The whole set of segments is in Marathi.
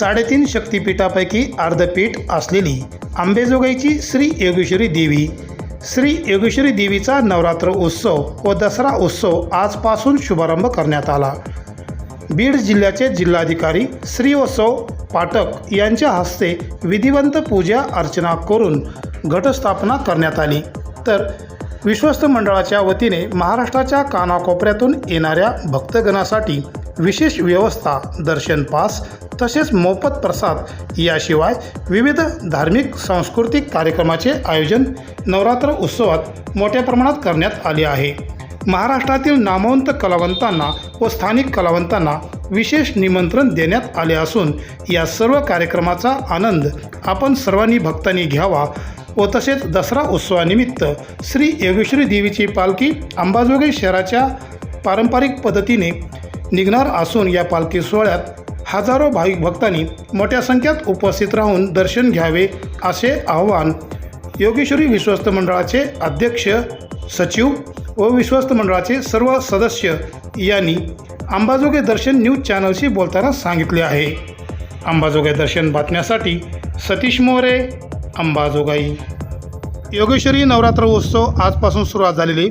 साडेतीन शक्तिपीठापैकी अर्धपीठ असलेली आंबेजोगाईची श्री योगेश्वरी देवी. श्री योगेश्वरी देवीचा नवरात्र उत्सव व दसरा उत्सव आजपासून शुभारंभ करण्यात आला. बीड जिल्ह्याचे जिल्हाधिकारी श्रीवत्सव पाठक यांच्या हस्ते विधिवंत पूजा अर्चना करून घटस्थापना करण्यात आली. तर विश्वस्त मंडळाच्या वतीने महाराष्ट्राच्या कानाकोपऱ्यातून येणाऱ्या भक्तगणासाठी विशेष व्यवस्था दर्शन पास तसेच मोफत प्रसाद याशिवाय विविध धार्मिक सांस्कृतिक कार्यक्रमाचे आयोजन नवरात्र उत्सवात मोठ्या प्रमाणात करण्यात आले आहे. महाराष्ट्रातील नामवंत कलावंतांना व स्थानिक कलावंतांना विशेष निमंत्रण देण्यात आले असून या सर्व कार्यक्रमाचा आनंद आपण सर्वांनी भक्तांनी घ्यावा व तसेच दसरा उत्सवानिमित्त श्री योगेश्वरी देवीची पालखी अंबाजोगाई शहराच्या पारंपरिक पद्धतीने निघणार असून या पालखी सोहळ्यात हजारो भाविक भक्तांनी मोठ्या संख्येत उपस्थित राहून दर्शन घ्यावे असे आवाहन योगेश्वरी विश्वस्त मंडळाचे अध्यक्ष सचिव व विश्वस्त मंडळाचे सर्व सदस्य यांनी अंबाजोगे दर्शन न्यूज चॅनलशी बोलताना सांगितले आहे. अंबाजोगाई दर्शन बातम्यासाठी सतीश मोरे अंबाजोगाई. योगेश्वरी नवरात्र उत्सव आजपासून सुरुवात झालेली.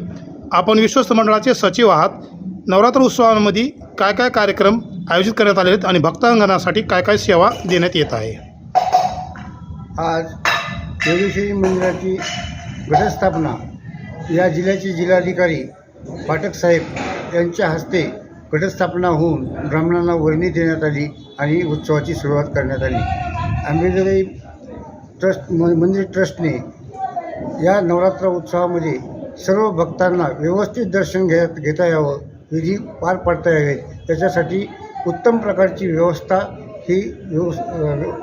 आपण विश्वस्त मंडळाचे सचिव आहात. नवरात्र उत्सवामध्ये काय काय कार्यक्रम आयोजित करण्यात आले आहेत आणि भक्तांगणासाठी काय काय सेवा देण्यात येत आहे? आज योगेश्वरी मंदिराची घटस्थापना या जिल्ह्याचे जिल्हाधिकारी पाठक साहेब यांच्या हस्ते घटस्थापना होऊन ब्राह्मणांना वर्णी देण्यात आली आणि उत्सवाची सुरुवात करण्यात आली. आंबेजोगाई ट्रस्ट म मंदिर ट्रस्टने या नवरात्र उत्सवामध्ये सर्व भक्तांना व्यवस्थित दर्शन घ्या घेता यावं. विधी पार पाडता यावेत त्याच्यासाठी उत्तम प्रकारची व्यवस्था ही व्यव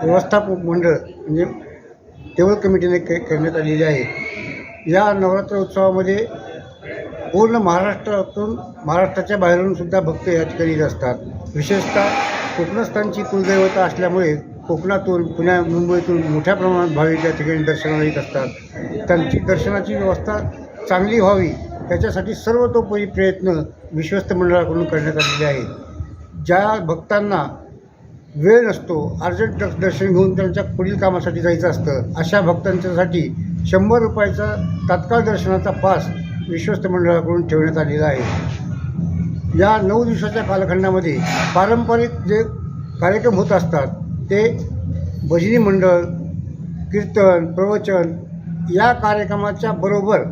व्यवस्थापक मंडळ म्हणजे टेबल कमिटीने के करण्यात आलेली आहे. या नवरात्र उत्सवामध्ये पूर्ण महाराष्ट्रातून महाराष्ट्राच्या बाहेरून सुद्धा भक्त या ठिकाणी येत असतात. विशेषतः कोकणस्थानची कुलदैवता असल्यामुळे कोकणातून पुण्या मुंबईतून मोठ्या प्रमाणात भाविक या ठिकाणी दर्शनाला येत असतात. त्यांची दर्शनाची व्यवस्था चांगली व्हावी त्याच्यासाठी सर्वतोपरी प्रयत्न विश्वस्त मंडळाकडून करण्यात आलेले आहेत. ज्या भक्तांना वेळ नसतो अर्जंट दर्शन घेऊन त्यांच्या पुढील कामासाठी जायचं असतं अशा भक्तांच्यासाठी शंभर रुपयाचा तात्काळ दर्शनाचा पास विश्वस्त मंडळाकडून ठेवण्यात आलेला आहे. या नऊ दिवसाच्या कालखंडामध्ये पारंपरिक जे कार्यक्रम होत असतात ते भजनी मंडळ कीर्तन प्रवचन या कार्यक्रमाच्या बरोबर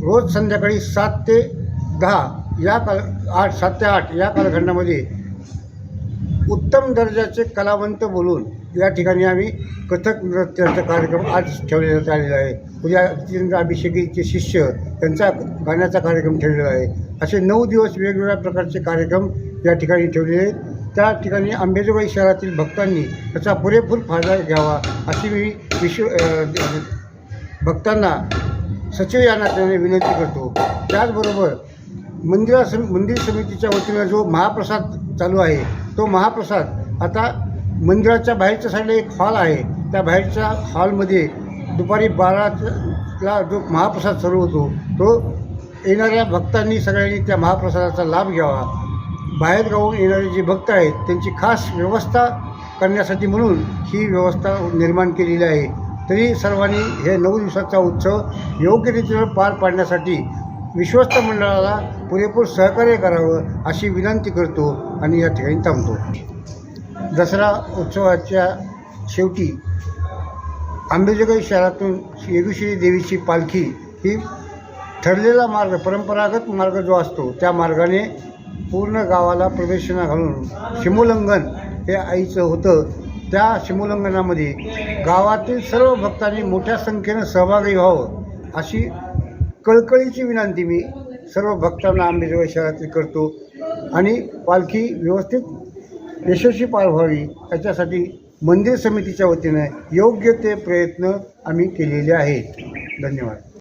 रोज संध्याकाळी सात ते दहा या काल आठ सात ते आठ या कालखंडामध्ये उत्तम दर्जाचे कलावंत बोलून या ठिकाणी आम्ही कथक नृत्याचा कार्यक्रम आज ठेवलेला आलेला आहे. उद्या जितेंद्र अभिषेकीचे शिष्य त्यांचा गाण्याचा कार्यक्रम ठेवलेला आहे. असे नऊ दिवस वेगवेगळ्या प्रकारचे कार्यक्रम या ठिकाणी ठेवलेले आहेत. त्या ठिकाणी आंबेजोगाई शहरातील भक्तांनी त्याचा पुरेपूर फायदा घ्यावा अशी मी विश्व भक्तांना सचिव या नात्याने विनंती करतो. त्याचबरोबर मंदिरा सम मंदिर समितीच्या वतीनं जो महाप्रसाद चालू आहे तो महाप्रसाद आता मंदिराच्या बाहेरच्या साईडला एक हॉल आहे. त्या बाहेरच्या हॉलमध्ये दुपारी बाराला जो महाप्रसाद सुरू होतो तो येणाऱ्या भक्तांनी सगळ्यांनी त्या महाप्रसादाचा लाभ घ्यावा. बाहेर गावून येणारे जे भक्त आहेत त्यांची खास व्यवस्था करण्यासाठी म्हणून ही व्यवस्था निर्माण केलेली आहे. तरी सर्वांनी हे नऊ दिवसाचा उत्सव योग्य रीतीनं पार पाडण्यासाठी विश्वस्त मंडळाला पुरेपूर सहकार्य करावं अशी विनंती करतो आणि या ठिकाणी थांबतो. दसरा उत्सवाच्या शेवटी आंबेजोगाई शहरातून येगुश्री देवीची पालखी ही ठरलेला मार्ग परंपरागत मार्ग जो असतो त्या मार्गाने पूर्ण गावाला प्रवेशना घालून शिमोल्लंघन हे आईचं होतं. त्या शिमोल्लंघनामध्ये गावातील सर्व भक्तांनी मोठ्या संख्येनं सहभागी व्हावं अशी कळकळीची विनंती मी सर्व भक्तांना आंबेजोगाई शहरातील करतो. आणि पालखी व्यवस्थित यशस्वी पार व्हावी याच्यासाठी मंदिर समितीच्या वतीनं योग्य ते प्रयत्न आम्ही केलेले आहेत. धन्यवाद.